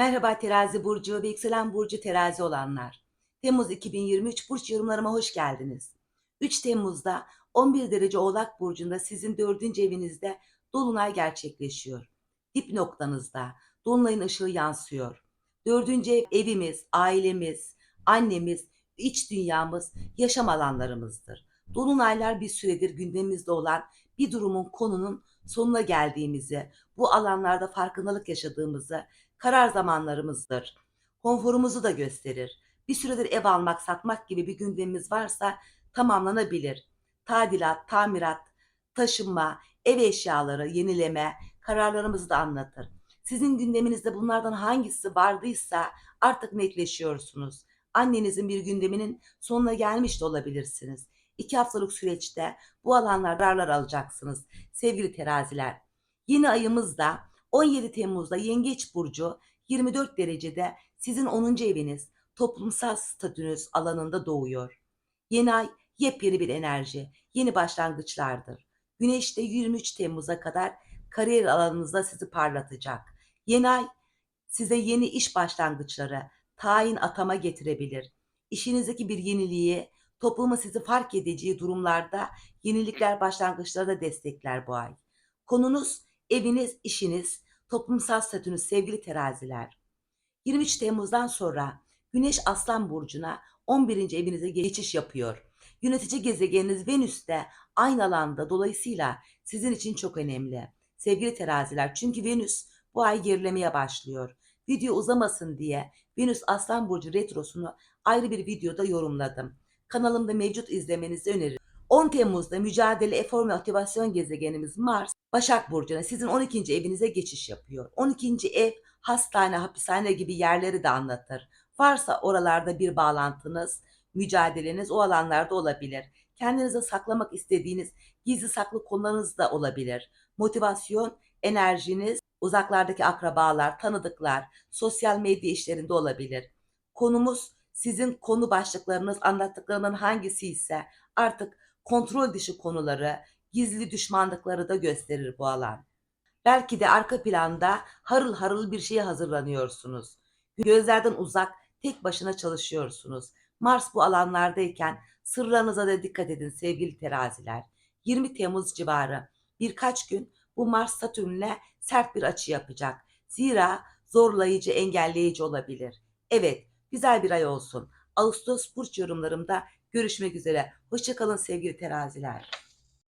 Merhaba terazi burcu ve yükselen burcu terazi olanlar. Temmuz 2023 burç yorumlarıma hoş geldiniz. 3 Temmuz'da 11 derece oğlak burcunda sizin 4. evinizde dolunay gerçekleşiyor. Dip noktanızda dolunayın ışığı yansıyor. 4. ev evimiz, ailemiz, annemiz, iç dünyamız, yaşam alanlarımızdır. Dolunaylar bir süredir gündemimizde olan bir durumun konunun sonuna geldiğimizi, bu alanlarda farkındalık yaşadığımızı, karar zamanlarımızdır. Konforumuzu da gösterir. Bir süredir ev almak, satmak gibi bir gündemimiz varsa tamamlanabilir. Tadilat, tamirat, taşınma, ev eşyaları, yenileme kararlarımızı da anlatır. Sizin gündeminizde bunlardan hangisi vardıysa artık netleşiyorsunuz. Annenizin bir gündeminin sonuna gelmiş de olabilirsiniz. İki haftalık süreçte bu alanlarda kararlar alacaksınız sevgili teraziler. Yeni ayımızda 17 Temmuz'da Yengeç Burcu 24 derecede sizin 10. eviniz toplumsal statünüz alanında doğuyor. Yeni ay yepyeni bir enerji, yeni başlangıçlardır. Güneş de 23 Temmuz'a kadar kariyer alanınızda sizi parlatacak. Yeni ay size yeni iş başlangıçları, tayin atama getirebilir. İşinizdeki bir yeniliği, toplumu sizi fark edeceği durumlarda yenilikler başlangıçları da destekler bu ay. Konunuz eviniz, işiniz, toplumsal statünüz sevgili teraziler. 23 Temmuz'dan sonra Güneş Aslan Burcu'na 11. evinize geçiş yapıyor. Yönetici gezegeniniz Venüs de aynı alanda dolayısıyla sizin için çok önemli. Sevgili teraziler çünkü Venüs bu ay gerilemeye başlıyor. Video uzamasın diye Venüs Aslan Burcu retrosunu ayrı bir videoda yorumladım. Kanalımda mevcut izlemenizi öneririm. 10 Temmuz'da mücadele, efor ve motivasyon gezegenimiz Mars, Başak Burcu'na sizin 12. evinize geçiş yapıyor. 12. ev hastane, hapishane gibi yerleri de anlatır. Varsa oralarda bir bağlantınız, mücadeleniz o alanlarda olabilir. Kendinize saklamak istediğiniz gizli saklı konularınız da olabilir. Motivasyon, enerjiniz, uzaklardaki akrabalar, tanıdıklar, sosyal medya işlerinde olabilir. Konumuz sizin konu başlıklarınız anlattıklarının hangisi ise artık kontrol dışı konuları, gizli düşmanlıkları da gösterir bu alan. Belki de arka planda harıl harıl bir şeye hazırlanıyorsunuz. Gözlerden uzak, tek başına çalışıyorsunuz. Mars bu alanlardayken sırlarınıza da dikkat edin sevgili teraziler. 20 Temmuz civarı birkaç gün bu Mars Satürn'le sert bir açı yapacak. Zira zorlayıcı, engelleyici olabilir. Evet, güzel bir ay olsun. Ağustos burç yorumlarımda görüşmek üzere. Hoşçakalın sevgili teraziler.